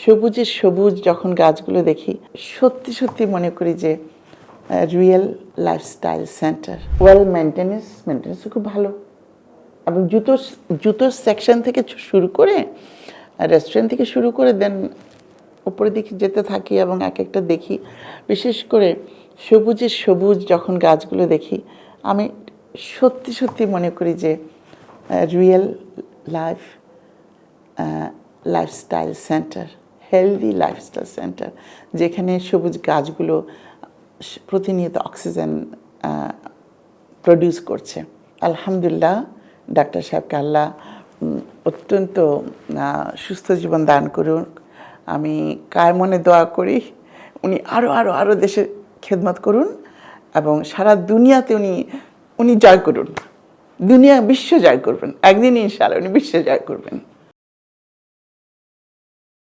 সবুজের সবুজ যখন গাছগুলো দেখি, সত্যি সত্যি মনে করি যে real lifestyle centre well maintenance maintenance খুব ভালো। এবং জুতোর জুতোর সেকশন থেকে শুরু করে রেস্টুরেন্ট থেকে শুরু করে দেন উপরের দিকে যেতে থাকি এবং এক একটা দেখি। বিশেষ করে সবুজের সবুজ যখন গাছগুলো দেখি, আমি সত্যি সত্যি মনে করি যে real life lifestyle centre healthy lifestyle centre যেখানে সবুজ গাছগুলো প্রতিনিয়ত অক্সিজেন প্রডিউস করছে। আলহামদুলিল্লাহ, ডাক্তার সাহেবকে আল্লাহ অত্যন্ত সুস্থ জীবন দান করুন আমি কায় মনে দোয়া করি, উনি আরও আরও আরও দেশে খেদমত করুন এবং সারা দুনিয়াতে উনি উনি জয় করুন। দুনিয়া বিশ্ব জয় করবেন। একদিন ইনশাআল্লাহ উনি বিশ্ব জয় করবেন।